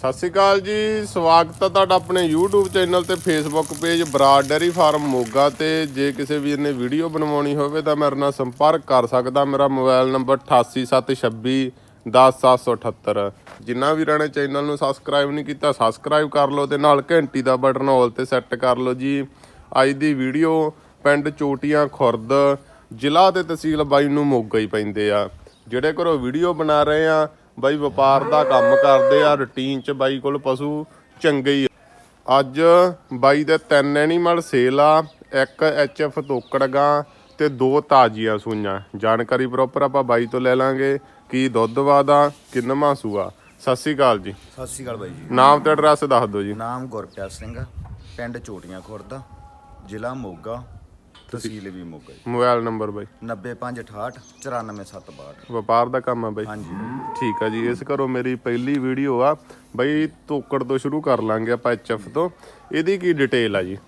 ਸਤਿ ਸ਼੍ਰੀ ਅਕਾਲ ਜੀ, ਸਵਾਗਤ ਹੈ ਤੁਹਾਡਾ ਆਪਣੇ YouTube ਚੈਨਲ ਤੇ Facebook page Brar dairy farm Moga ਤੇ। ਜੇ ਕਿਸੇ ਵੀਰ ਨੇ ਵੀਡੀਓ ਬਣਵਾਉਣੀ ਹੋਵੇ ਤਾਂ ਮੇਰੇ ਨਾਲ ਸੰਪਰਕ ਕਰ ਸਕਦਾ। ਮੇਰਾ ਮੋਬਾਈਲ ਨੰਬਰ 8876 10778 ਜਿਨ੍ਹਾਂ ਵੀਰਾਂ ਨੇ ਚੈਨਲ ਨੂੰ ਸਬਸਕ੍ਰਾਈਬ ਨਹੀਂ ਕੀਤਾ ਸਬਸਕ੍ਰਾਈਬ ਕਰ ਲਓ ਤੇ ਨਾਲ ਘੰਟੀ ਦਾ ਬਟਨ ਆਲ ਤੇ ਸੈੱਟ ਕਰ ਲਓ ਜੀ। ਅੱਜ ਦੀ ਵੀਡੀਓ ਪਿੰਡ ਚੋਟੀਆਂ ਖੁਰਦ ਜ਼ਿਲ੍ਹਾ ਤੇ ਤਹਿਸੀਲ ਬਾਈ ਨੂੰ ਮੋਗਾ ਹੀ ਪੈਂਦੇ ਆ। ਜਿਹੜੇ ਘਰੋਂ ਵੀਡੀਓ ਬਣਾ ਰਹੇ ਆ ਬਾਈ ਵਪਾਰ ਦਾ ਕੰਮ ਕਰਦੇ ਆ ਰੁਟੀਨ ਚ ਬਾਈ ਕੋਲ ਪਸ਼ੂ ਚੰਗੇ ਹੀ। ਅੱਜ ਬਾਈ ਦੇ ਤਿੰਨ ਐਨੀਮਲ ਸੇਲ ਆ ਇੱਕ ਐਚਐਫ ਤੋਕੜਗਾ ਤੇ ਦੋ ਤਾਜ਼ੀਆਂ ਸੂਈਆਂ। ਜਾਣਕਾਰੀ ਪ੍ਰੋਪਰ ਆਪਾਂ ਬਾਈ ਤੋਂ ਲੈ ਲਾਂਗੇ ਕੀ ਦੁੱਧ ਵਾਦਾ ਕਿੰਨਵਾਂ ਸੂਆ ਸਤਿ ਸ਼੍ਰੀ ਅਕਾਲ ਜੀ। ਸਤਿ ਸ਼੍ਰੀ ਅਕਾਲ ਬਾਈ ਜੀ। ਨਾਮ ਤੇ ਐਡਰੈਸ ਦੱਸ ਦਿਓ ਜੀ। ਨਾਮ ਗੁਰਪ੍ਰੀਤ ਸਿੰਘ ਪਿੰਡ ਚੋਟੀਆਂ ਖੁਰਦ ਜ਼ਿਲ੍ਹਾ ਮੋਗਾ। ਤਹਿਸੀਲ ਵੀ ਮੋਗਾ ਜੀ ਮੋਬਾਈਲ ਨੰਬਰ ਬਾਈ। 90568 94762 ਵਪਾਰ ਦਾ ਕੰਮ ਆ ਬਾਈ। ਹਾਂਜੀ। ਠੀਕ ਆ ਜੀ ਇਸ ਘਰੋਂ ਮੇਰੀ ਪਹਿਲੀ ਵੀਡੀਓ ਆ। ਬਾਈ ਤੋਕੜ ਤੋਂ ਸ਼ੁਰੂ ਕਰ ਲਾਂਗੇ ਆਪਾਂ ਐਚਐਫ ਤੋਂ। ਇਹਦੀ ਕੀ ਡਿਟੇਲ ਆ ਜੀ?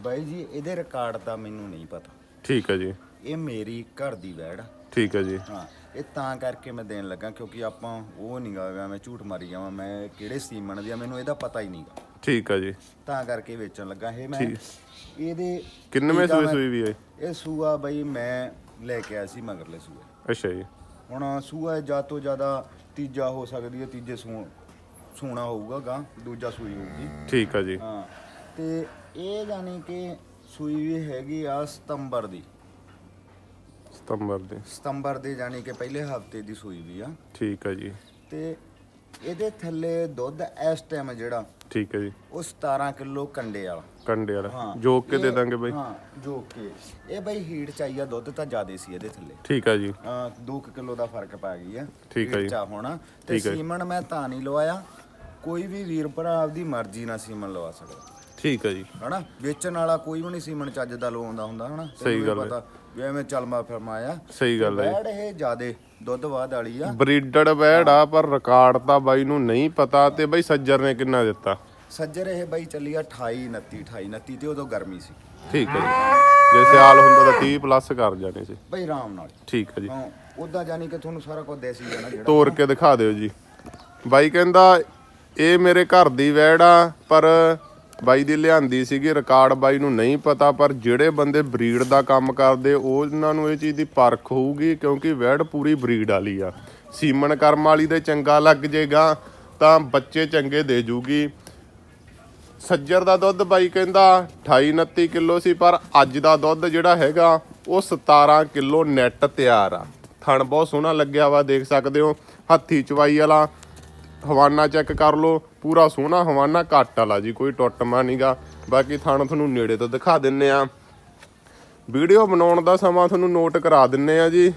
ਬਾਈ ਜੀ ਇਹਦੇ ਰਿਕਾਰਡ ਦਾ ਮੈਨੂੰ ਨਹੀਂ ਪਤਾ। ਠੀਕ ਆ ਜੀ। ਇਹ ਮੇਰੀ ਘਰ ਦੀ ਵੈੜ ਆ। ਠੀਕ ਆ ਜੀ। ਹਾਂ ਇਹ ਤਾਂ ਕਰਕੇ ਮੈਂ ਦੇਣ ਲੱਗਾ ਕਿਉਂਕਿ ਆਪਾਂ ਉਹ ਨਹੀਂ ਗਾ ਮੈਂ ਝੂਠ ਮਾਰੀ ਜਾਵਾਂ ਮੈਂ ਕਿਹੜੇ ਸੀਮਨ ਦੀ ਆ ਮੈਨੂੰ ਇਹਦਾ ਪਤਾ ਹੀ ਨਹੀਂਗਾ ਠੀਕ ਆ ਜੀ। ਤਾਂ ਕਰਕੇ ਵੇਚਣ ਲੱਗਾ ਇਹ ਮੈਂ। ਠੀਕ। ਇਹਦੇ ਕਿੰਨਵੇਂ ਆ ਸੂਏ ਮੈਂ- ਸੂਈ ਵੀ ਹੈ ਇਹ ਸੂਆ ਬਾਈ ਮੈਂ ਲੈ ਕੇ ਆਇਆ ਸੀ ਮਗਰਲੇ ਸੂਏ। ਅੱਛਾ ਜੀ। ਹੁਣ ਸੂਆ ਜ਼ਿਆਦਾ ਤੋਂ ਜ਼ਿਆਦਾ ਤੀਜਾ ਹੋ ਸਕਦੀ ਹੈ ਤੀਜੇ ਸੂ ਸੂਣਾ ਹੋਊਗਾ ਗਾ ਦੂਜਾ ਸੂਈ ਹੋਊਗੀ। ਠੀਕ ਆ ਜੀ। ਹਾਂ ਤੇ ਇਹ ਜਾਨੀ ਕਿ ਸੂਈ ਵੀ ਹੈਗੀ ਆ ਸਤੰਬਰ ਦੀ। ਸਤੰਬਰ ਦੇ। ਸਤੰਬਰ ਦੇ ਜਾਨੀ ਕਿ ਪਹਿਲੇ ਹਫ਼ਤੇ ਦੀ ਸੂਈ ਵੀ ਆ। ਠੀਕ ਆ ਜੀ। ਤੇ ਇਹਦੇ ਥੱਲੇ ਦੁੱਧ ਇਸ ਟਾਈਮ ਜਿਹੜਾ ਠੀਕ ਆ ਜੀ। ਉਹ 17 ਕਿਲੋ ਕੰਡੇ ਵਾਲਾ। ਕੰਡੇ ਵਾਲਾ। ਹਾਂ। ਜੋਕ ਕੇ ਦੇ ਦਾਂਗੇ ਬਾਈ। ਹਾਂ ਜੋ ਕਿ। ਇਹ ਬਾਈ ਹੀਟ ਚਾਹੀਆ ਦੁੱਧ ਤਾਂ ਜ਼ਿਆਦੇ ਸੀ ਇਹਦੇ ਥੱਲੇ। ਠੀਕ ਆ ਜੀ। 2 ਕਿਲੋ ਦਾ ਫ਼ਰਕ ਪੈ ਗਈ ਆ ਠੀਕ ਆ ਜੀ। ਚਾ ਹੋਣਾ। ਤੇ। ਸੀਮਨ ਮੈਂ ਤਾਂ ਨਹੀਂ ਲਵਾਇਆ। ਕੋਈ ਵੀ ਵੀਰ ਭਰਾ ਆਪਦੀ ਮਰਜ਼ੀ ਨਾਲ ਸੀਮਨ ਲਵਾ ਸਕਦਾ। ਠੀਕ ਆ ਜੀ। ਹਨਾ? ਵੇਚਣ ਵਾਲਾ ਕੋਈ ਵੀ ਨਹੀਂ ਸੀਮਨ ਚੱਜ ਦਾ ਲਵਾਉਂਦਾ ਹੁੰਦਾ ਹਨਾ? ਸਹੀ ਗੱਲ ਹੈ। ਵੀ ਐਵੇਂ ਚਲਮਾ ਫਰਮਾਇਆ ਸਹੀ ਗੱਲ ਹੈ ਬੈੜ ਇਹ ਜਿਆਦੇ। ਦੁੱਧ ਬਾਦ ਵਾਲੀ ਆ। ਬਰੀਡਡ ਆ ਪਰ ਰਿਕਾਰਡ ਤਾਂ ਬਾਈ ਨੂੰ ਨਹੀਂ ਪਤਾ ਤੇ ਬਾਈ ਸੱਜਰ ਨੇ ਕਿੰਨਾ ਦਿੱਤਾ? ਸੱਜਰ ਇਹ ਬਾਈ ਚੱਲੀ ਆ 28 29 28 29 ਤੇ ਉਦੋਂ ਗਰਮੀ ਸੀ। ਠੀਕ ਆ ਜੀ। ਜੇ ਸਿਆਲ ਹੁੰਦਾ ਤਾਂ 30 ਪਲੱਸ ਕਰ ਜਾਣੇ ਸੀ। ਬਾਈ ਆਰਾਮ ਨਾਲ। ਠੀਕ ਆ ਜੀ। ਹਾਂ ਉਦਾਂ ਜਾਨੀ ਕਿ ਤੁਹਾਨੂੰ ਸਾਰਾ ਕੁਝ ਦੇਸੀ ਜਾਣਾ ਜਿਹੜਾ। ਤੋੜ ਕੇ ਦਿਖਾ ਦਿਓ ਜੀ। ਬਾਈ ਕਹਿੰਦਾ ਇਹ ਮੇਰੇ ਘਰ ਦੀ ਵੈੜ ਆ ਪਰ ਬਾਈ ਦੀ ਲਿਆਂਦੀ ਸੀਗੀ, ਰਿਕਾਰਡ ਬਾਈ ਨੂੰ ਨਹੀਂ ਪਤਾ, ਪਰ ਜਿਹੜੇ ਬੰਦੇ ਬਰੀਡ ਦਾ ਕੰਮ ਕਰਦੇ, ਉਹਨਾਂ ਨੂੰ ਇਹ ਚੀਜ਼ ਦੀ ਪਰਖ ਹੋਊਗੀ, ਕਿਉਂਕਿ ਵੈੜ ਪੂਰੀ ਬਰੀਡ ਵਾਲੀ ਆ। ਸੀਮਨ ਕਰਮ ਵਾਲੀ ਦੇ ਚੰਗਾ ਲੱਗ ਜੇਗਾ, ਤਾਂ ਬੱਚੇ ਚੰਗੇ ਦੇ ਜੂਗੀ। ਸੱਜਰ ਦਾ ਦੁੱਧ ਬਾਈ ਕਹਿੰਦਾ 28 29 ਕਿਲੋ ਸੀ, ਪਰ ਅੱਜ ਦਾ ਦੁੱਧ ਜਿਹੜਾ ਹੈਗਾ, ਉਹ 17 ਕਿਲੋ ਨੈਟ ਤਿਆਰ ਆ। ਥਣ ਬਹੁਤ ਸੋਹਣਾ ਲੱਗਿਆ ਵਾ, ਦੇਖ ਸਕਦੇ ਹੋ, ਹੱਥੀ ਚਵਾਈ ਵਾਲਾ, ਹਵਾਨਾ ਚੈੱਕ ਕਰ ਲਓ। ਪੂਰਾ ਸੋਹਣਾ ਹਵਾਨਾ ਘੱਟ ਵਾਲਾ ਜੀ ਕੋਈ ਟੁੱਟਮਾ ਨਹੀਂਗਾ ਬਾਕੀ ਥਣ ਤੁਹਾਨੂੰ ਨੇੜੇ ਤੋਂ ਦਿਖਾ ਦਿੰਨੇ ਆ। ਵੀਡੀਓ ਬਣਾਉਣ ਦਾ ਸਮਾਂ ਤੁਹਾਨੂੰ ਨੋਟ ਕਰਾ ਦਿੰਨੇ ਆ ਜੀ।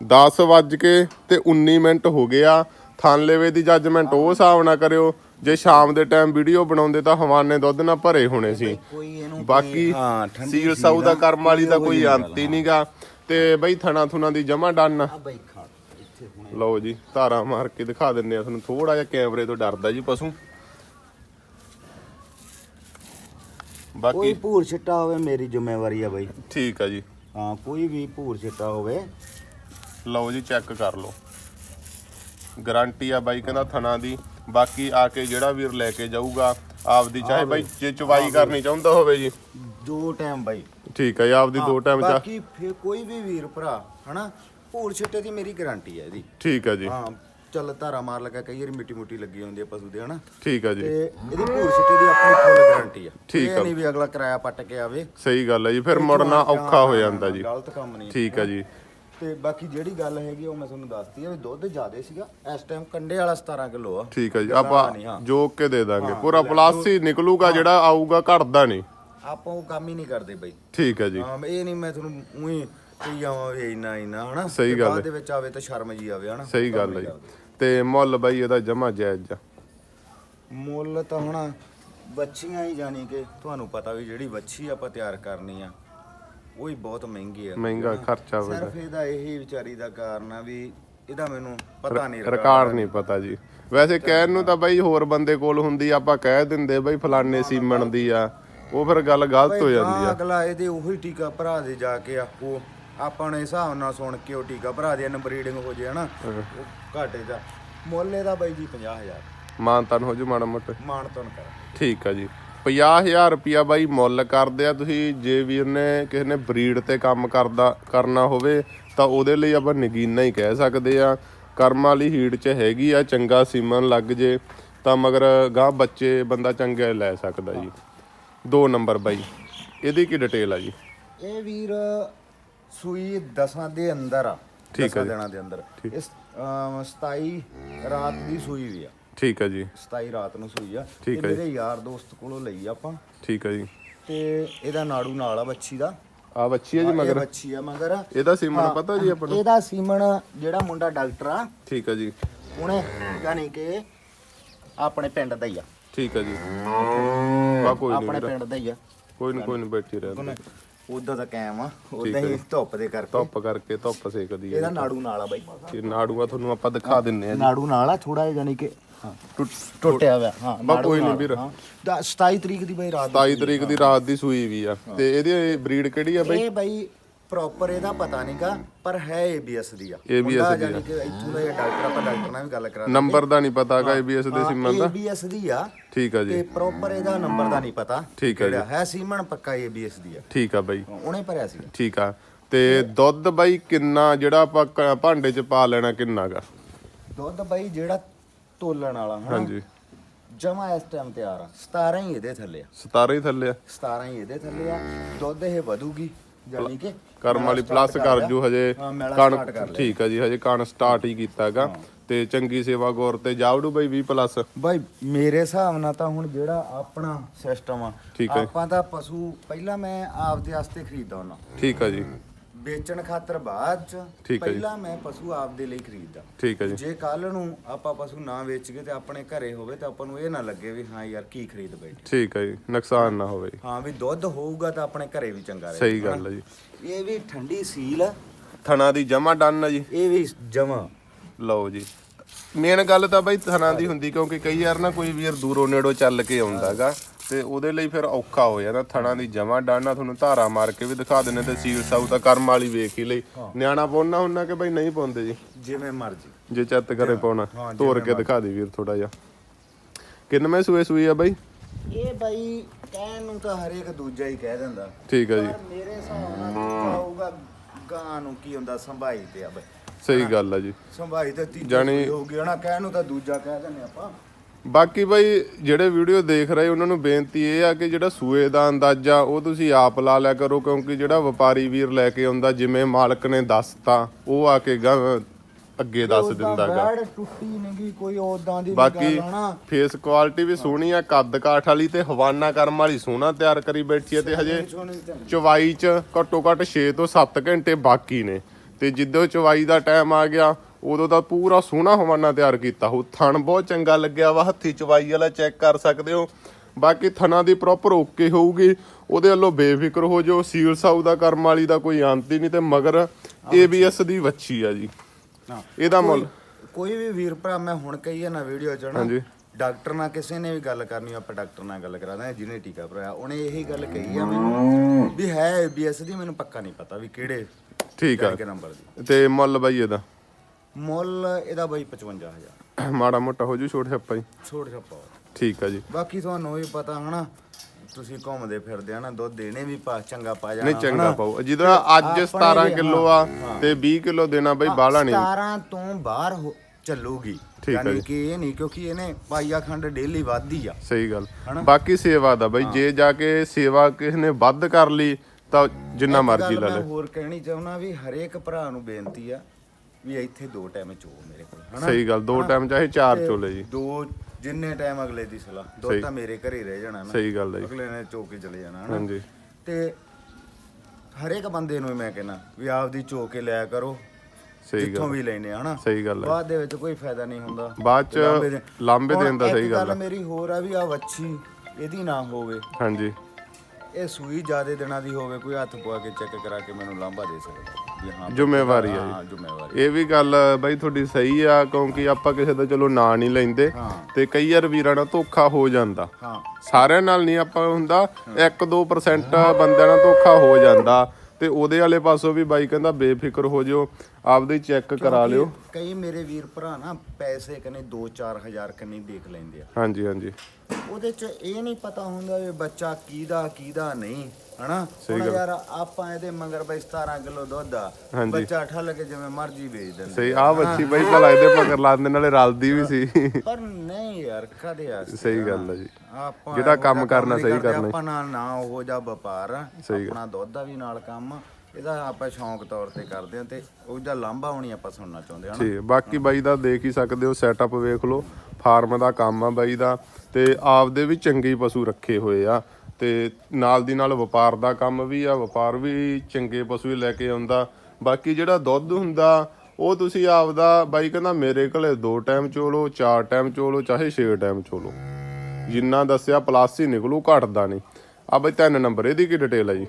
10 ਵੱਜ ਕੇ ਤੇ 19 ਮਿੰਟ ਹੋ ਗਿਆ ਥਾਨਲੇਵੇ ਦੀ ਜੱਜਮੈਂਟ ਉਹ ਹਿਸਾਬ ਨਾ ਕਰਿਓ। ਜੇ ਸ਼ਾਮ ਦੇ ਟਾਈਮ ਵੀਡੀਓ ਬਣਾਉਂਦੇ ਤਾਂ ਹਵਾਨੇ ਦੁੱਧ ਨਾਲ ਭਰੇ ਹੋਣੇ ਸੀ। ਬਾਕੀ ਸੀਲ ਸਾਊ ਦਾ ਆ, ਕਰਮ ਵਾਲੀ ਦਾ ਕੋਈ ਅੰਤ ਹੀ ਨਹੀਂਗਾ ਤੇ ਬਈ ਥਣਾ ਥੁਣਾ ਦੀ ਜਮਾ ਡਨ ਆ ਲਓ ਜੀ ਧਾਰਾ ਮਾਰ ਕੇ ਦਿਖਾ ਦਿੰਨੇ ਆ ਤੁਹਾਨੂੰ ਥੋੜਾ ਜਿਹਾ ਕੈਮਰੇ ਤੋਂ ਡਰਦਾ ਜੀ ਪਸ਼ੂ। ਕੋਈ ਬਾਕੀ ਭੂਰ ਛਿੱਟਾ ਹੋਵੇ ਮੇਰੀ ਜ਼ਿੰਮੇਵਾਰੀ ਆ ਬਾਈ। ਠੀਕ ਆ ਜੀ। ਹਾਂ ਕੋਈ ਵੀ ਭੂਰ ਛਿੱਟਾ ਹੋਵੇ। ਲਓ ਜੀ ਚੈੱਕ ਕਰ ਲਓ। ਗਾਰੰਟੀ ਆ ਬਾਈ ਕਹਿੰਦਾ ਥਣਾ ਦੀ। ਬਾਕੀ ਆ ਕੇ ਜਿਹੜਾ ਵੀਰ ਲੈ ਕੇ ਜਾਊਗਾ ਆਪਦੀ ਚਾਹੇ ਬਾਈ ਜੇ ਚਵਾਈ ਕਰਨੀ ਚਾਹੁੰਦਾ ਹੋਵੇ ਜੀ। ਦੋ ਟਾਈਮ ਬਾਈ। ਠੀਕ ਆ ਜੀ ਆਪਦੀ ਦੋ ਟਾਈਮ ਚ ਬਾਕੀ ਫੇ ਕੋਈ ਵੀ ਵੀਰ ਭਰਾ ਹਨਾ? ਭੂਰ ਛਿੱਟੇ ਦੀ ਮੇਰੀ ਗਾਰੰਟੀ ਹੈ ਇਹਦੀ। ਠੀਕ ਆ ਜੀ। ਹਾਂ ਚੱਲ ਧਾਰਾ ਮਾਰ ਲਗਾ ਕਈ ਵਾਰੀ ਮਿੱਟੀ ਮੁੱਟੀ ਲੱਗੀ ਹੁੰਦੀ ਆ ਪਸ਼ੂ ਦੇ ਹਨਾ? ਠੀਕ ਆ ਜੀ। ਤੇ ਇਹਦੀ ਭੂਰ ਛਿੱਟੇ ਦੀ ਆਪਣੀ ਫੁੱਲ ਗਾਰੰਟੀ ਆ ਠੀਕ ਇਹ ਆ। ਨਹੀਂ ਵੀ ਅਗਲਾ ਕਿਰਾਇਆ ਪੱਟ ਕੇ ਆਵੇ। ਸਹੀ ਗੱਲ ਹੈ ਜੀ ਫਿਰ ਮੁੜਨਾ ਔਖਾ ਹੋ ਜਾਂਦਾ ਜੀ। ਗਲਤ ਕੰਮ ਨਹੀਂ ਠੀਕ ਆ ਜੀ। ਤੇ ਬਾਕੀ ਜਿਹੜੀ ਗੱਲ ਹੈਗੀ ਉਹ ਮੈਂ ਤੁਹਾਨੂੰ ਦੱਸਤੀ ਆ ਵੀ ਦੁੱਧ ਜ਼ਿਆਦੇ ਸੀਗਾ। ਇਸ ਟਾਈਮ ਕੰਡੇ ਵਾਲਾ 17 ਕਿਲੋ ਆ। ਠੀਕ ਆ ਜੀ ਆਪਾਂ ਹਾਂ। ਜੋਕ ਕੇ ਦੇ ਦਾਂਗੇ। ਪੂਰਾ ਪਲੱਸ ਹੀ। ਨਿਕਲੂਗਾ ਜਿਹੜਾ ਆਊਗਾ ਘਟਦਾ ਨਹੀਂ। ਆਪਾਂ ਉਹ ਕੰਮ ਹੀ ਨਹੀਂ ਕਰਦੇ ਬਈ। ਠੀਕ ਆ ਜੀ। ਹਾਂ ਇਹ ਨਹੀਂ ਮੈਂ ਤੁਹਾਨੂੰ ਉਹੀ ਕਹੀ ਜਾਵਾਂ ਵੀ ਇੰਨਾ ਇੰਨਾ ਹਨਾ? ਸਹੀ ਤੇ ਗੱਲ ਬਾਅਦ। ਦੇ ਵਿੱਚ ਆਵੇ ਤਾਂ ਸ਼ਰਮ ਜੀ ਆਵੇ ਹਨਾ? ਸਹੀ ਗੱਲ ਹੈ ਜੀ। ਤੇ ਮੁੱਲ ਬਾਈ ਇਹਦਾ ਜਮਾ ਜਾਇਜ਼ ਆ। ਮੁੱਲ ਤਾਂ ਹੁਣ ਬੱਚੀਆਂ ਹੀ ਜਾਣੀ ਕਿ ਤੁਹਾਨੂੰ ਪਤਾ ਵੀ ਜਿਹੜੀ ਬੱਚੀ ਆਪਾਂ ਤਿਆਰ ਕਰਨੀ ਆ ਉਹ ਹੀ ਬਹੁਤ ਮਹਿੰਗੀ ਆ। ਮਹਿੰਗਾ ਖਰਚਾ ਸਿਰਫ ਪੈਂਦਾ ਇਹਦਾ ਇਹੀ ਵਿਚਾਰੀ ਦਾ ਕਾਰਨ ਆ ਵੀ ਇਹਦਾ ਮੈਨੂੰ ਪਤਾ ਨਹੀਂ ਰਿਕਾਰਡ ਨਹੀਂ ਪਤਾ ਜੀ। ਵੈਸੇ ਕਹਿਣ ਨੂੰ ਤਾਂ ਬਾਈ ਹੋਰ ਬੰਦੇ ਕੋਲ ਹੁੰਦੀ ਆਪਾਂ ਕਹਿ ਦਿੰਦੇ ਬਾਈ ਫਲਾਣੇ ਸੀਮਣ ਦੀ ਆ ਉਹ ਫਿਰ ਗੱਲ ਗਲਤ ਹੋ ਜਾਂਦੀ ਆ। ਅਗਲਾ ਇਹਦੇ ਉਹੀ ਟੀਕਾ ਭਰਾ ਦੇ ਜਾ ਕੇ ਆਪੋ ਆਪਾਂ ਨੇ ਹਿਸਾਬ ਨਾਲ ਸੁਣ ਕੇ ਉਹ ਟੀਕਾ ਭਰਾ ਦੇ ਨੰਬਰ ਰੀਡਿੰਗ ਹੋ ਜੇ ਹਨਾ? ਉਹ ਘਾਟੇ ਦਾ। ਮੁੱਲ ਇਹਦਾ ਬਾਈ ਜੀ 50000 ਮਾਨਤਨ ਹੋ ਜੂ ਮਾੜਾ ਮੋਟਾ। ਮਾਣ ਤੋਂ ਕਰ। ਠੀਕ ਆ ਜੀ। 50000 ਰੁਪਿਆ ਬਾਈ ਮੁੱਲ ਕਰਦੇ ਆ ਤੁਸੀਂ ਜੇ ਵੀਰ ਨੇ ਕਿਸੇ ਨੇ ਬਰੀਡ ਤੇ ਕੰਮ ਕਰਦਾ ਕਰਨਾ ਹੋਵੇ ਤਾਂ ਉਹਦੇ ਲਈ ਆਪਾਂ ਨਗੀਨਾ ਹੀ ਕਹਿ ਸਕਦੇ ਆ। ਕਰਮ ਵਾਲੀ ਹੀਟ 'ਚ ਹੈਗੀ ਆ ਚੰਗਾ ਸੀਮਨ ਲੱਗ ਜੇ ਤਾਂ ਮਗਰ ਗਾਂ ਬੱਚੇ ਬੰਦਾ ਚੰਗੇ ਲੈ ਸਕਦਾ ਜੀ। ਦੋ ਨੰਬਰ ਬਾਈ। ਇਹਦੀ ਕੀ ਡਿਟੇਲ ਆ ਜੀ? ਇਹ ਵੀਰ ਸੂਈ ਦਸਾਂ ਦੇ ਅੰਦਰ ਆ ਠੀਕ ਦਸਾਂ ਜੀ। ਦਿਨਾਂ ਦੇ ਅੰਦਰ। ਇਸ ਅਮ, 27 ਰਾਤ ਦੀ ਸੂਈ ਵੀ ਆ। ਠੀਕ ਆ ਜੀ। 27 ਰਾਤ ਨੂੰ ਸੂਈ ਆ। ਠੀਕ ਆ ਜੀ। ਮੇਰੇ ਯਾਰ ਦੋਸਤ ਕੋਲੋਂ ਲਈ ਆਪਾਂ। ਠੀਕ ਆ ਜੀ। ਤੇ ਇਹਦਾ ਨਾੜੂ ਨਾਲ ਆ ਬੱਚੀ ਦਾ। ਆ ਬੱਚੀ ਆ ਜੀ ਇਹ ਮਗਰ। ਬੱਚੀ ਆ ਮਗਰ। ਇਹਦਾ ਸੀਮਨ ਪਤਾ ਜੀ ਆਪਾਂ ਨੂੰ? ਇਹਦਾ ਸੀਮਨ ਜਿਹੜਾ ਮੁੰਡਾ ਡਾਕਟਰ ਆ ਠੀਕ ਆ ਜੀ। ਉਹਨੇ ਯਾਨੀ ਕਿ ਆਪਣੇ ਪਿੰਡ ਦਾ ਹੀ ਆ। ਠੀਕ ਆ ਜੀ। ਆ ਕੋਈ ਆਪਣੇ ਪਿੰਡ ਦਾ ਹੀ ਆ। ਕੋਈ ਨਹੀਂ ਕੋਈ ਨਹੀਂ ਬੈਠੀ ਰਹਿੰਦੇ। ਉਹਨੇ ਉਦਾਂ ਦਾ ਕਾਇਮ ਆ ਉਦਾਂ ਹੈ ਧੁੱਪ ਦੇ ਕਰਕੇ। ਧੁੱਪ ਕਰਕੇ ਧੁੱਪ ਸੇਕਦੀ ਇਹਦਾ ਹੈ। ਨਾੜੂ ਨਾਲ ਆ ਬਾਈ। ਇਹ ਨਾੜੂਆ ਤੁਹਾਨੂੰ ਆਪਾਂ ਦਿਖਾ ਦਿੰਨੇ ਆ ਜੀ। ਨਾੜੂ ਨਾਲ ਆ ਥੋੜਾ ਜਿਹਾ ਯਾਨੀ ਕਿ ਹਾਂ। ਟੁੱਟਿਆ ਹੋਇਆ। ਹਾਂ ਬਾ ਨਾੜੂ ਕੋਈ ਨੀ ਨਾਲ, ਵੀਰ। ਹਾਂ। ਦਾ- 27 ਤਰੀਕ ਦੀ ਬਾਈ ਰਾਤ ਦੀ 27 ਤਰੀਕ ਦੀ ਰਾਤ ਦੀ ਸੂਈ ਵੀ ਆ। ਤੇ ਇਹਦੀ ਬਰੀਡ ਕਿਹੜੀ ਆ ਬਈ? ਇਹ ਬਾਈ ਪ੍ਰੋਪਰ ਇਹਦਾ ਪਤਾ ਨਹੀਂਗਾ ਪਰ ਹੈ ਏਬੀਐਸ ਦੀ ਆ। ABS ਮੁੰਡਾ ਦੀ ਆ। ਯਾਨੀ ਕਿ ਇੱਥੋਂ ਦਾ ਇਹ ਡਾਕਟਰ ਆਪਾਂ ਡਾਕਟਰ ਨਾਲ ਵੀ ਗੱਲ ਕਰਾ ਨੰਬਰ ਦਾ ਨਹੀਂ ਪਤਾ ਹੈਗਾ ਏਬੀਐਸ ਦੇ ਸਿਮਨ ਦਾ। ਏਬੀਐਸ ਦੀ ਆ। ਠੀਕ ਆ ਤੇ ਜੀ ਪ੍ਰੋਪਰ ਇਹਦਾ ਨੰਬਰ ਦਾ ਨਹੀਂ ਪਤਾ ਠੀਕ ਆ ਜੀ। ਕਿਹੜਾ ਹੈ। ਸੀਮਨ ਪੱਕਾ ਏਬੀਐਸ ਦੀ ਆ। ਠੀਕ ਆ ਬਾਈ। ਉਹਨੇ ਭਰਿਆ ਸੀ। ਠੀਕ ਆ। ਤੇ ਦੁੱਧ ਬਾਈ ਕਿੰਨਾ ਜਿਹੜਾ ਆਪਾਂ ਕ- ਭਾਂਡੇ 'ਚ ਪਾ ਲੈਣਾ ਕਿੰਨਾਗਾ ਦੁੱਧ ਬਾਈ ਜਿਹੜਾ ਤੋਲਣ ਵਾਲਾ ਹਨਾ? ਹਾਂਜੀ। ਜਮਾ ਇਸ ਟਾਈਮ ਤਿਆਰ ਆ। 17 ਹੀ ਇਹਦੇ ਥੱਲੇ ਆ। 17 ਹੀ ਥੱਲੇ ਆ। 17 ਹੀ ਇਹਦੇ ਥੱਲੇ ਆ। ਦੁੱਧ ਇਹ ਵਧੂਗੀ। ਯਾਨੀ ਕਿ ਕਰਮ ਵਾਲੀ ਪਲੱਸ ਕਰ। ਜੂ ਹਜੇ ਕਣ। ਠੀਕ ਆ ਜੀ ਹਜੇ ਕਣ ਸਟਾਰਟ ਹੀ ਕੀਤਾਗਾ ਤੇ ਚੰਗੀ ਸੇਵਾ ਗੌਰ ਤੇ ਜਾਵੜੂ ਬਾਈ 20 ਪਲੱਸ ਬਾਈ ਮੇਰੇ ਹਿਸਾਬ ਨਾਲ ਤਾਂ ਹੁਣ ਜਿਹੜਾ ਆਪਣਾ ਸਿਸਟਮ ਆ। ਆਪਾਂ ਤਾਂ ਪਸ਼ੂ ਪਹਿਲਾਂ ਮੈਂ ਆਪਦੇ ਵਾਸਤੇ ਖਰੀਦਦਾ ਹੁੰਦਾ ਠੀਕ ਆ ਜੀ ਵੇਚਣ ਖਾਤਰ ਬਾਅਦ ਚ ਠੀਕ ਹੈ ਜੀ। ਪਹਿਲਾਂ ਮੈਂ ਪਸ਼ੂ ਆਪਦੇ ਲਈ ਖਰੀਦਦਾ। ਠੀਕ ਆ ਜੀ। ਜੇ ਕੱਲ ਨੂੰ ਆਪਾਂ ਪਸ਼ੂ ਨਾ ਵੇਚ ਕੇ ਤੇ ਆਪਣੇ ਘਰੇ ਹੋਵੇ ਤਾਂ ਆਪਾਂ ਨੂੰ ਇਹ ਨਾ ਲੱਗੇ ਵੀ ਹਾਂ ਯਾਰ ਕੀ ਖਰੀਦ ਬੈਠੇ। ਠੀਕ ਆ ਜੀ ਨੁਕਸਾਨ ਨਾ ਹੋਵੇ। ਹਾਂ ਵੀ ਦੁੱਧ ਹੋਊਗਾ ਤਾਂ ਆਪਣੇ ਘਰੇ ਵੀ ਚੰਗਾ ਰਹੇ। ਸਹੀ ਗੱਲ ਆ ਜੀ। ਇਹ ਵੀ ਠੰਡੀ ਸੀਲ। ਆ ਥਣਾ ਦੀ ਜਮਾ ਡਨ ਆ ਜੀ। ਇਹ ਵੀ ਜਮਾ ਲਓ ਜੀ। ਮੇਨ ਗੱਲ ਤਾਂ ਬਾਈ ਥਣਾ ਦੀ ਹੁੰਦੀ ਕਿਉਂਕਿ ਕਈ ਵਾਰ ਨਾ ਕੋਈ ਵੀਰ ਦੂਰੋਂ ਨੇੜੋਂ ਚੱਲ ਕੇ ਆਉਂਦਾਗਾ ਤੇ ਉਹਦੇ ਲਈ ਫਿਰ ਔਖਾ ਹੋ ਜਾਂਦਾ ਥਣਾ ਦੀ ਜਮਾ ਆ ਤੁਹਾਨੂੰ ਧਾਰਾ ਮਾਰ ਕੇ ਵੀ ਦਿਖਾ ਦਿੰਨੇ ਤੇ ਸੀਲ ਸਾਊ ਤਾਂ ਕਰਮ ਵਾਲੀ ਵੇਖ ਹੀ ਲਈ। ਨਿਆਣਾ ਪਾਉਣਾ ਹੁੰਨਾ ਕਿ ਬਾਈ ਨਹੀਂ ਪਾਉਂਦੇ ਜੀ? ਜਿਵੇਂ ਮਰਜ਼ੀ। ਜੇ ਚੱਤ ਕਰੇ ਪਾਉਣਾ ਹਾਂ, ਤੋੜ ਕੇ ਦਿਖਾ ਦੇ ਵੀਰ ਥੋੜਾ ਜਿਹਾ। ਕਿੰਨਵੇਂ ਸੂਏ ਸੂਈ ਆ ਬਾਈ? ਇਹ ਬਾਈ ਕਹਿਣ ਨੂੰ ਤਾਂ ਹਰੇਕ ਦੂਜਾ ਹੀ ਕਹਿ ਦਿੰਦਾ। ਠੀਕ ਆ ਜੀ। ਪਰ ਮੇਰੇ ਹਿਸਾਬ ਨਾਲ ਹੋਊਗਾ ਗਾਂ ਨੂੰ ਕੀ ਹੁੰਦਾ ਸੰਭਾਈ ਤੇ ਆ ਬਈ। ਸਹੀ ਗੱਲ ਆ ਜੀ। ਸੰਭਾਈ ਤੇ ਤੀਜਾ ਜਾਣੀ- ਹੋਊਗੀ ਹਨਾ? ਕਹਿਣ ਨੂੰ ਤਾਂ ਦੂਜਾ ਕਹਿ ਦਿੰਦੇ ਆਪਾਂ। ਬਾਕੀ ਬਾਈ ਜਿਹੜੇ ਵੀਡੀਓ ਦੇਖ ਰਹੇ ਉਹਨਾਂ ਨੂੰ ਬੇਨਤੀ ਇਹ ਆ ਕਿ ਜਿਹੜਾ ਸੂਏ ਦਾ ਅੰਦਾਜ਼ਾ ਉਹ ਤੁਸੀਂ ਆਪ ਲਾ ਲਿਆ ਕਰੋ ਕਿਉਂਕਿ ਜਿਹੜਾ ਵਪਾਰੀ ਵੀਰ ਲੈ ਕੇ ਆਉਂਦਾ ਜਿਵੇਂ ਮਾਲਕ ਨੇ ਦੱਸਤਾ ਉਹ ਆ ਕੇ ਅੱਗੇ ਦੱਸ ਦਿੰਦਾਗਾ ਬੈੜ ਟੁੱਟੀ ਨਹੀਂਗੀ ਕੋਈ ਉਦਾਂ ਦੀ ਨੀ ਬਾਕੀ ਫੇਸ ਕੁਆਲਿਟੀ ਵੀ ਸੋਹਣੀ ਆ ਕੱਦ ਕਾਠ ਵਾਲੀ ਤੇ ਹਵਾਨਾ ਕਰਮ ਵਾਲੀ ਸੋਹਣਾ ਤਿਆਰ ਕਰੀ ਬੈਠੀ ਹੈ ਤੇ ਹਜੇ ਚਵਾਈ ਚ ਘੱਟੋ ਘੱਟ 6 ਤੋਂ 7 ਘੰਟੇ ਬਾਕੀ ਨੇ। ਤੇ ਜਿੱਦੋਂ ਚਵਾਈ ਦਾ ਟਾਈਮ ਆ ਗਿਆ ਉਦੋਂ ਦਾ ਪੂਰਾ ਸੋਹਣਾ ਹਵਾਨਾ ਤਿਆਰ ਕੀਤਾ। ਹੋ ਥਣ ਬਹੁਤ ਚੰਗਾ ਲੱਗਿਆ ਵਾ ਹੱਥੀ ਚਵਾਈ ਵਾਲਾ ਚੈੱਕ ਕਰ ਸਕਦੇ ਹੋ। ਬਾਕੀ ਥਣਾ ਦੀ ਪ੍ਰੋਪਰ ਓਕੇ ਹੋਊਗੀ। ਉਹਦੇ ਵੱਲੋਂ ਬੇਫਿਕਰ ਹੋ ਜਾਓ। ਸੀਲ ਸਾਊ ਦਾ ਕਰਮ ਵਾਲੀ ਦਾ ਕੋਈ ਅੰਤ ਹੀ ਨਹੀਂ ਤੇ ਮਗਰ ABS ਦੀ ਵੱਛੀ ਆ ਜੀ। ਇਹਦਾ ਮੁੱਲ ਕੋਈ ਵੀ ਵੀਰ ਭਰਾ ਮੈਂ ਹੁਣ ਕਹੀ ਨਾ ਵੀਡੀਓ ਚ ਨਾ। ਹਾਂਜੀ। ਡਾਕਟਰ ਨਾਲ ਕਿਸੇ ਨੇ ਵੀ ਗੱਲ ਕਰਨੀ ਆਪਾਂ ਡਾਕਟਰ ਨਾਲ ਗੱਲ ਕਰਾਦਾ ਜਿਹਨੇ ਟੀਕਾ ਭਰਾਇਆ ਉਹਨੇ ਇਹੀ ਗੱਲ ਕਹੀ ਆ ਮੈਨੂੰ ਵੀ ਹੈ ਏਬੀਐਸ ਦੀ ਮੈਨੂੰ ਪੱਕਾ ਨਹੀਂ ਪਤਾ ਵੀ ਕਿਹੜੇ ਠੀਕ ਆ। ਕਿ ਨੰਬਰ ਦੀ। ਤੇ ਮੁੱਲ ਬਾਈ ਇਹਦਾ? ਮੁੱਲ ਇਹਦਾ ਬਾਈ 55000 ਮਾੜਾ ਮੋਟਾ ਹੋ ਜੂ ਛੋਟ ਛੱਪਾ ਜੀ। ਛੋੜ ਛੱਪਾ। ਠੀਕ ਆ ਜੀ। ਬਾਕੀ ਤੁਹਾਨੂੰ ਵੀ ਪਤਾ ਹਨਾ ਤੁਸੀਂ ਘੁੰਮਦੇ ਫਿਰਦੇ ਆ ਨਾ ਦੁੱਧ ਦੇਣੇ ਵੀ ਪਾ ਚੰਗਾ ਪਾ ਜਾਣਾ ਨਹੀਂ ਚੰਗਾ ਹਨਾ। ਪਾਉ ਜਿੱਦਾਂ ਅੱਜ ਆਪਣੇ 17 ਵੀ, ਕਿਲੋ ਆ ਤੇ 20 ਕਿਲੋ ਦੇਣਾ ਬਈ ਬਾਹਲਾ ਨਹੀਂ। 17 ਤੋਂ ਬਾਹਰ ਹੋ- ਚੱਲੂਗੀ। ਠੀਕ ਆ ਯਾਨੀ ਜੀ। ਕਿ ਇਹ ਨਹੀਂ ਕਿਉਂਕਿ ਇਹਨੇ ਪਾਈਆ ਖੰਡ ਡੇਲੀ ਵੱਧਦੀ ਆ। ਸਹੀ ਗੱਲ। ਹਨਾ? ਬਾਕੀ ਸੇਵਾ ਦਾ ਬਈ ਜੇ ਜਾ ਕੇ ਸੇਵਾ ਕਿਸ ਨੇ ਵੱਧ ਕਰ ਲਈ ਤਾਂ ਜਿੰਨਾ ਇੱਕ ਮਰਜ਼ੀ ਗੱਲ ਲਾ ਮੈਂ ਲੈ ਹੋਰ ਕਹਿਣੀ ਚਾਹੁੰਦਾ ਵੀ ਹਰੇਕ ਭਰਾ ਨੂੰ ਬੇਨਤੀ ਆ ਵੀ ਇੱਥੇ ਦੋ ਟਾਈਮ ਚੋ ਮੇਰੇ ਕੋਲ ਹਨਾ? ਸਹੀ ਗੱਲ ਦੋ ਟਾਈਮ ਚਾਹੇ ਚਾਰ ਚੋਲੇ ਜੀ। ਦੋ ਜਿੰਨੇ ਟਾਈਮ ਅਗਲੇ ਦੀ ਸਲਾਹ ਦੋ ਸਹੀ। ਤਾਂ ਮੇਰੇ ਘਰੇ ਹੀ ਰਹਿ ਜਾਣਾ ਨਾ। ਸਹੀ ਗੱਲ ਹੈ ਜੀ। ਅਗਲੇ ਨੇ ਚੋ ਕੇ ਚਲੇ ਜਾਣਾ ਹਨਾ? ਹਾਂਜੀ। ਤੇ ਹਰੇਕ ਬੰਦੇ ਨੂੰ ਮੈਂ ਕਹਿੰਦਾ ਵੀ ਆਪਦੀ ਚੋ ਕੇ ਲਿਆ ਕਰੋ ਸਹੀ ਜਿੱਥੋਂ ਗੱਲ ਵੀ ਲੈਨੇ ਹਨਾ? ਸਹੀ ਗੱਲ ਹੈ। ਬਾਅਦ ਦੇ ਵਿੱਚ ਕੋਈ ਫਾਇਦਾ ਨਹੀਂ ਹੁੰਦਾ। ਬਾਅਦ ਚ ਦੇ- ਹੁਣ ਦੇਣ ਦਾ ਸਹੀ ਇੱਕ ਗੱਲ ਹੈ। ਮੇਰੀ ਹੋਰ ਆ ਵੀ ਆ ਵੱਛੀ ਇਹਦੀ ਨਾ ਹੋਵੇ। ਹਾਂਜੀ। ਇਹ ਸੂਈ ਜ਼ਿਆਦੇ ਦਿਨਾਂ ਦੀ ਹੋਵੇ ਕੋਈ ਹੱਥ ਪਵਾ ਕੇ ਚੈੱਕ ਕਰਾ ਕੇ ਮੈਨੂੰ ਲਾਂਭਾ ਦੇ ਸਕਦਾ ਵੀ ਹਾਂ ਜ਼ਿੰਮੇਵਾਰੀ ਹਾਂ ਜ਼ਿੰਮੇਵਾਰੀ ਇਹ ਵੀ ਗੱਲ ਬਈ ਤੁਹਾਡੀ ਸਹੀ ਆ ਕਿਉਂਕਿ ਆਪਾਂ ਕਿਸੇ ਦਾ ਚਲੋ ਨਾਂ ਨਹੀਂ ਲੈਂਦੇ ਤੇ ਕਈ ਵਾਰ ਵੀਰਾਂ ਨਾਲ ਧੋਖਾ ਹੋ ਜਾਂਦਾ। ਸਾਰਿਆਂ ਨਾਲ ਨਹੀਂ ਆਪਾਂ ਹੁੰਦਾ 1-2% ਬੰਦਿਆਂ ਨਾਲ ਧੋਖਾ ਹੋ ਜਾਂਦਾ। ਤੇ ਉਹਦੇ ਵਾਲੇ ਪਾਸੋਂ ਵੀ ਬਾਈ ਕਹਿੰਦਾ ਬੇਫਿਕਰ ਹੋ ਜਿਓ ਆਪਦੇ ਚੈੱਕ ਕਰਾ ਲਿਓ। ਕਈ ਮੇਰੇ ਵੀਰ ਭਰਾ ਨਾ ਪੈਸੇ ਕਨੇ 2-4000 ਕਨੇ ਦੇਖ ਲੈਂਦੇ ਆ। ਹਾਂਜੀ ਹਾਂਜੀ। ਉਹਦੇ ਚ ਇਹ ਨਹੀਂ ਪਤਾ ਹੁੰਦਾ ਵੀ ਬੱਚਾ ਕਿਹਦਾ ਕਿਹਦਾ ਨਹੀਂ। ਹਨਾ ਸਹੀ ਹੁਣ ਗੱਲ। ਯਾਰ ਆਪਾਂ ਇਹਦੇ ਮੰਗਰ ਬਈ 17 ਕਿਲੋ ਦੁੱਧ ਆ। ਬੱਚਾ ਠੱਲ ਕੇ ਜਿਵੇਂ ਮਰਜ਼ੀ ਵੇਚ ਦਿੰਦੇ ਸਹੀ ਆ ਬੱਚੀ ਬਾਈ ਭਲਾ ਇਹਦੇ ਮਗਰ ਲਾਉਂਦੇ ਨਾਲੇ ਰਲਦੀ ਵੀ ਸੀ ਪਰ ਨਹੀਂ ਯਾਰ ਕਦੇ ਆ ਸਹੀ ਗੱਲ ਹੈ ਜੀ ਆਪਾਂ ਜਿਹੜਾ ਕੰਮ ਕਰਨਾ ਸਹੀ ਕਰਨਾ। ਆਪਾਂ ਨਾਲ ਨਾ ਉਹ ਜਿਹਾ ਵਪਾਰ। ਆਪਣਾ ਦੁੱਧ ਦਾ ਵੀ ਨਾਲ ਕੰਮ। ਇਹਦਾ ਆਪਾਂ ਸ਼ੌਂਕ ਤੌਰ ਤੇ ਕਰਦੇ ਆ ਤੇ ਉਹ ਜਿਹਾ ਲਾਂਭਾ ਹੋਣੀ ਆਪਾਂ ਸੁਣਨਾ ਚਾਹੁੰਦੇ ਹਾਂ ਠੀਕ ਹੈ। ਬਾਕੀ ਬਾਈ ਦਾ ਦੇਖ ਹੀ ਸਕਦੇ ਹੋ ਸੈਟਅਪ ਵੇਖ ਲਓ ਫਾਰਮ ਦਾ ਕੰਮ ਆ ਬਾਈ ਦਾ ਤੇ ਆਪਦੇ ਵੀ ਚੰਗੇ ਹੀ ਪਸ਼ੂ ਰੱਖੇ ਹੋਏ ਆ ਤੇ ਨਾਲ ਦੀ ਨਾਲ ਵਪਾਰ ਦਾ ਕੰਮ ਵੀ ਆ, ਵਪਾਰ ਵੀ ਚੰਗੇ ਪਸ਼ੂ ਹੀ ਲੈ ਕੇ ਆਉਂਦਾ। ਬਾਕੀ ਜਿਹੜਾ ਦੁੱਧ ਹੁੰਦਾ, ਉਹ ਤੁਸੀਂ ਆਪਦਾ ਬਾਈ ਕਹਿੰਦਾ ਮੇਰੇ ਕੋਲੇ ਦੋ ਟਾਈਮ ਚੋਲੋ ਚਾਰ ਟਾਈਮ ਚੋਲੋ ਚਾਹੇ ਛੇ ਟਾਈਮ ਚੋਲੋ। ਜਿੰਨਾ ਦੱਸਿਆ ਪਲੱਸ ਹੀ ਨਿਕਲੂ, ਘਟਦਾ ਨਹੀਂ। ਆ ਬਈ ਤਿੰਨ ਨੰਬਰ, ਇਹਦੀ ਕੀ ਡਿਟੇਲ ਹੈ ਜੀ?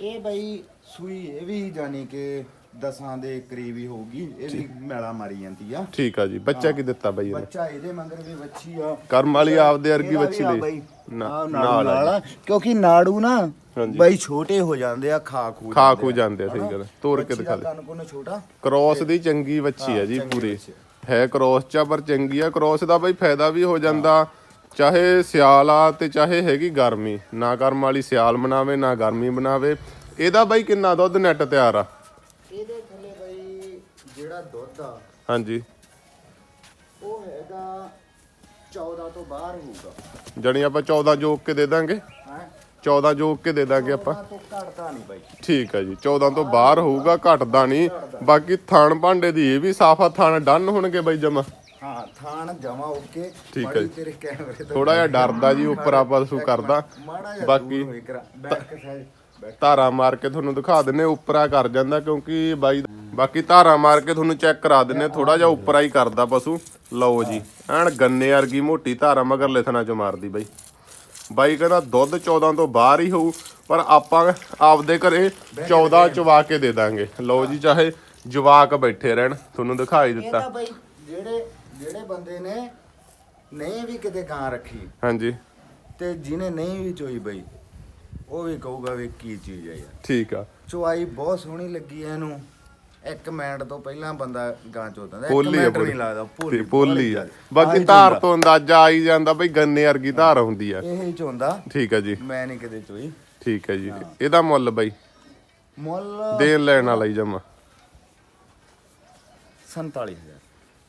ਇਹ ਬਈ ਸੂਈ ਇਹ ਵੀ ਜਾਨੀ ਕਿ ਦਸਾਂ ਦੇ ਕਰੀਬ ਹੀ ਹੋਊਗੀ ਇਹ ਵੀ ਮੈਲਾ ਮਾਰੀ ਜਾਂਦੀ ਆ। ਠੀਕ ਆ ਜੀ ਬੱਚਾ ਕੀ ਦਿੱਤਾ ਬਾਈ ਇਹਨੇ? ਬੱਚਾ ਇਹਦੇ ਮੰਗਰ ਵੀ ਵੱਛੀ ਆ। ਕਰਮ ਵਾਲੀ ਆਪਦੇ ਵਰਗੀ ਬੱਚੀ ਆ ਲਈ ਨਾ- ਨਾਲ ਆ ਆ, ਕਿਉਂਕਿ ਨਾੜੂ ਨਾ। ਬਈ ਛੋਟੇ ਹੋ ਜਾਂਦੇ ਆ ਖਾ ਖੂ ਖਾ ਖੂ ਜਾਂਦੇ ਆ, ਸਹੀ ਗੱਲ। ਤੋੜ ਕੇ ਵੱਛੀ ਦਿਖਾ ਦਾ। ਕੰਨ ਕੁੰਨ ਛੋਟਾ। ਕ੍ਰੋਸ ਦੀ ਚੰਗੀ ਬੱਚੀ ਹੈ ਜੀ ਪੂਰੀ। ਹੈ ਕ੍ਰੋਸ ਚ ਆ, ਪਰ ਚੰਗੀ ਆ। ਕ੍ਰੋਸ ਦਾ ਬਈ ਫਾਇਦਾ ਵੀ ਹੋ ਜਾਂਦਾ। ਚਾਹੇ ਸਿਆਲ ਆ ਤੇ ਚਾਹੇ ਹੈਗੀ ਗਰਮੀ। ਨਾ ਕਰਮ ਵਾਲੀ ਸਿਆਲ ਬਣਾਵੇ ਨਾ ਗਰਮੀ ਬਣਾਵੇ ਇਹਦਾ ਬਈ ਕਿੰਨਾ ਦੁੱਧ ਨੈਟ ਤਿਆਰ ਆ? ਇਹਦੇ ਥੱਲੇ ਬਈ ਜਿਹੜਾ ਦੁੱਧ ਆ ਹਾਂਜੀ। ਉਹ ਹੈਗਾ 14 ਤੋਂ ਬਾਹਰ ਹੋਊਗਾ। ਜਣੀ ਆਪਾਂ 14 ਜੋਕ ਕੇ ਦੇ ਦਾਂਗੇ? ਹੈ? 14 ਜੋਕ ਕੇ ਦੇ ਦਾਂਗੇ ਆਪਾਂ। ਤੋਂ ਘਟਦਾ ਨਹੀਂ ਬਾਈ। ਠੀਕ ਹੈ ਜੀ 14 ਤੋਂ ਬਾਹਰ ਹੋਊਗਾ ਘਟਦਾ ਨਹੀਂ। ਬਾਕੀ ਥਣ ਭਾਂਡੇ ਦੀ ਇਹ ਵੀ ਸਾਫਾ ਥਣ ਡਨ ਹੋਣਗੇ ਬਈ ਜਮਾ। ਹਾਂ ਥਾਣ ਜਮਾ ਓਕੇ। ਠੀਕ ਹੈ ਜੀ। ਤੇਰੇ ਕੈਮਰੇ ਤੋਂ ਥੋੜਾ ਜਿਹਾ ਡਰਦਾ ਜੀ ਉੱਪਰ ਆਪਾਂ ਸੂ ਕਰਦਾ ਮਾੜਾ ਜਿਹਾ ਬਾਕੀ ਕਰਾ। ਬੈਕ ਸਾਈਡ ਬੈਕ ਧਾਰਾ ਮਾਰ ਕੇ ਤੁਹਾਨੂੰ ਦਿਖਾ ਦਿੰਨੇ ਉੱਪਰਾ ਕਰ ਜਾਂਦਾ ਕਿਉਂਕਿ ਬਾਈ ਬਾਕੀ ਧਾਰਾ ਮਾਰ ਕੇ ਤੁਹਾਨੂੰ ਚੈੱਕ ਕਰਾ ਦਿੰਨੇ ਥੋੜਾ ਜਿਹਾ ਉੱਪਰਾ ਹੀ ਕਰਦਾ ਪਸ਼ੂ। ਲਓ ਜੀ ਐਨ ਗੰਨੇ ਵਰਗੀ ਮੋਟੀ ਧਾਰਾ ਮਗਰ ਲਿਥਣਾ ਚ ਮਾਰਦੀ ਬਾਈ। ਬਾਈ ਕਹਿੰਦਾ ਦੁੱਧ 14 ਤੋਂ ਬਾਹਰ ਹੀ ਹੋਊ ਪਰ ਆਪਾਂ ਆਪਦੇ ਘਰੇ 14 ਚਵਾ ਕੇ ਦੇ ਦਾਂਗੇ। ਲਓ ਜੀ ਚਾਹੇ ਜਵਾਕ ਬੈਠੇ ਰਹਿਣ ਤੁਹਾਨੂੰ ਦਿਖਾਈ ਦਿੱਤਾ। ਤਾਂ ਬਈ ਜਿਹੜੇ ਜਿਹੜੇ ਬੰਦੇ ਨੇ ਨਹੀਂ ਵੀ ਕਿਤੇ ਗਾਂ ਰੱਖੀ ਹਾਂਜੀ। ਤੇ ਜਿਹਨੇ ਨਹੀਂ ਵੀ ਚੋਈ ਬਈ ਉਹ ਵੀ ਕਹੂਗਾ ਵੀ ਕੀ ਚੀਜ਼ ਹੈ ਯਾਰ। ਠੀਕ ਆ। ਚੁਆਈ ਬਹੁਤ ਸੋਹਣੀ ਲੱਗੀ ਐ ਇਹਨੂੰ। ਇੱਕ ਮਿੰਟ ਤੋਂ ਪਹਿਲਾਂ ਬੰਦਾ ਗਾਂ ਚੋਦਾ ਇੱਕ ਪੋਲੀ ਆ ਮਿੰਟ ਪੂਰੀ ਨਹੀਂ ਲੱਗਦਾ ਤੇ ਪੋਲੀ ਆ। ਬਾਕੀ ਧਾਰ ਤੋਂ ਅੰਦਾਜ਼ਾ ਆਈ ਜਾਂਦਾ ਬਈ ਗੰਨੇ ਵਰਗੀ ਧਾਰ ਹੁੰਦੀ ਆ। ਇਹ ਹੀ ਚੋਂਦਾ ਠੀਕ ਆ ਜੀ। ਮੈਂ ਨਹੀਂ ਕਿਤੇ ਚੋਈ ਠੀਕ ਹੈ ਜੀ। ਇਹਦਾ ਮੁੱਲ ਬਾਈ? ਮੁੱਲ ਦੇਣ ਲੈਣ ਵਾਲਾ ਹੀ ਜਮਾ। 47000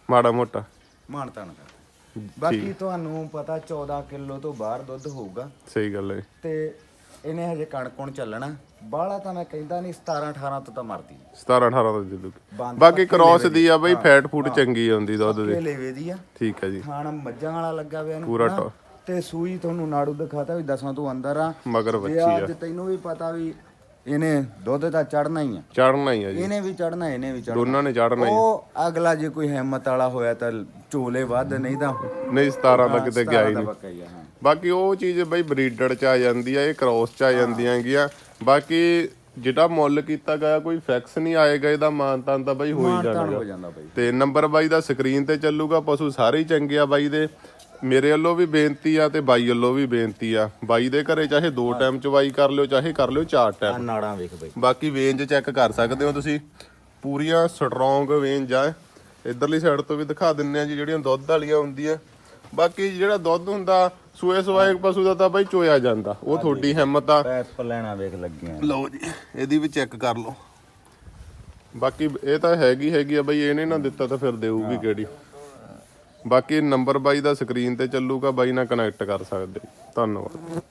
ਮਾੜਾ ਮੋਟਾ। ਮਾਨ ਤਾਨ ਕਰ। ਬਾਕੀ ਤੁਹਾਨੂੰ ਪਤਾ 14 ਕਿਲੋ ਤੋਂ ਬਾਹਰ ਦੁੱਧ ਹੋਊਗਾ। ਸਹੀ ਗੱਲ ਹੈ। ਤੇ ਇਹਨੇ ਹਜੇ ਕਣਕਣ ਚੱਲਣਾ। ਬਾਹਲਾ ਤਾਂ ਮੈਂ ਕਹਿੰਦਾ ਨਹੀਂ 17 18 ਤੋਂ ਤਾਂ ਮਰਦੀ। 17 18 ਦਾ ਦੇ ਬੰਦ ਬਾਕੀ ਪੱਕੇ ਕ੍ਰੋਸ ਦੀ। ਆ ਬਈ ਫੈਟ ਫੂਡ ਚੰਗੀ ਆਉਂਦੀ ਦੁੱਧ ਦੀ। ਲੇਵੇ ਦੀ ਆ। ਠੀਕ ਹੈ ਜੀ। ਖਾਣ ਮੱਝਾਂ ਵਾਲਾ ਲੱਗਾ ਹੋਇਆ ਇਹਨੂੰ ਪੂਰਾ ਹਨਾ? ਟੌ- ਤੇ ਸੂਈ ਤੁਹਾਨੂੰ ਨਾੜੂ ਦਿਖਾਤਾ ਵੀ ਦਸਾਂ ਤੋਂ ਅੰਦਰ ਆ। ਮਗਰ ਜੇ ਵੱਛੀ ਆ। ਅੱਜ ਤੈਨੂੰ ਵੀ ਪਤਾ ਵੀ ਇਹਨੇ ਦੁੱਧ ਤਾਂ ਚੜਨਾ ਹੀ ਆ। ਚੜਨਾ ਹੀ ਆ ਜੀ। ਇਹਨੇ ਵੀ ਚੜਨਾ ਇਹਨੇ ਵੀ ਚੜਨਾ ਦੋਨਾਂ ਨੇ ਚੜਨਾ ਹੀ ਉਹ ਅਗਲਾ ਜੇ ਕੋਈ ਹਿੰਮਤ ਵਾਲਾ ਹੋਇਆ ਤਾਂ ਝੋਲੇ ਵੱਧ ਨਹੀਂ ਤਾਂ ਨਹੀਂ 17 ਤਾਂ ਕਿਤੇ ਗਿਆ ਹੀ 17 ਦਾ ਨਹੀਂ। ਪੱਕਾ ਹੀ ਆ ਹਾਂ। ਬਾਕੀ ਉਹ ਚੀਜ਼ ਬਈ ਬਰੀਡਰ ਚ ਆ ਜਾਂਦੀ ਆ ਇਹ ਕ੍ਰੋਸ ਚ ਆ ਜਾਂਦੀਆਂ ਗੀਆਂ ਬਾਕੀ ਜਿਹੜਾ ਮੁੱਲ ਕੀਤਾ ਗਿਆ ਕੋਈ ਫਿਕਸ ਨਹੀਂ ਆਏਗਾ ਇਹਦਾ ਮਾਨਤਾਨ ਤਾਂ ਬਈ ਹੋ ਹੀ ਮਾਨਤਾਨ ਜਾਣਾ ਹੋ ਜਾਂਦਾ ਬਈ। ਤੇ ਨੰਬਰ ਬਾਈ ਦਾ ਸਕਰੀਨ ਤੇ ਚੱਲੂਗਾ ਪਸ਼ੂ ਸਾਰੇ ਹੀ ਚੰਗੇ ਆ ਬਾਈ ਦੇ। ਮੇਰੇ ਵੱਲੋਂ ਵੀ ਬੇਨਤੀ ਆ ਤੇ ਬਾਈ ਵੱਲੋਂ ਵੀ ਬੇਨਤੀ ਆ। ਬਾਈ ਦੇ ਘਰੇ ਚਾਹੇ ਦੋ ਟਾਈਮ ਚਵਾਈ ਕਰ ਲਿਓ ਚਾਹੇ ਕਰ ਲਿਓ ਚਾਰ ਆ ਟਾਈਮ ਨਾੜਾਂ ਵੇਖ ਬਈ। ਬਾਕੀ ਵੇਂਜ ਚੈੱਕ ਕਰ ਸਕਦੇ ਹੋ ਤੁਸੀਂ। ਪੂਰੀਆਂ ਸਟਰੋਂਗ ਵੇਂਜ ਆ। ਇਧਰਲੀ ਸਾਈਡ ਤੋਂ ਵੀ ਦਿਖਾ ਦਿੰਨੇ ਆ ਜੀ ਜਿਹੜੀਆਂ ਦੁੱਧ ਵਾਲੀਆਂ ਹੁੰਦੀਆਂ। ਬਾਕੀ ਜਿਹੜਾ ਦੁੱਧ ਹੁੰਦਾ ਸੂਏ ਸਵਾਏ ਪਸ਼ੂ ਦਾ ਤਾਂ ਬਾਈ ਚੋਇਆ ਜਾਂਦਾ। ਉਹ ਤੁਹਾਡੀ ਹਿੰਮਤ ਆ। ਪੈਪ ਲੈਣਾ ਵੇਖ ਲੱਗੀਆਂ। ਲਓ ਜੀ ਇਹਦੀ ਵੀ ਚੈੱਕ ਕਰ ਲਓ। ਬਾਕੀ ਇਹ ਤਾਂ ਹੈਗੀ ਹੈਗੀ ਆ ਬਈ ਇਹਨੇ ਨਾ ਦਿੱਤਾ ਤਾਂ ਫਿਰ ਦੇਊਗੀ ਕਿਹੜੀ। ਬਾਕੀ ਨੰਬਰ ਬਾਈ ਦਾ ਸਕਰੀਨ ਤੇ ਚੱਲੂਗਾ ਬਾਈ ਨਾਲ ਕਨੈਕਟ ਕਰ ਸਕਦੇ। ਧੰਨਵਾਦ।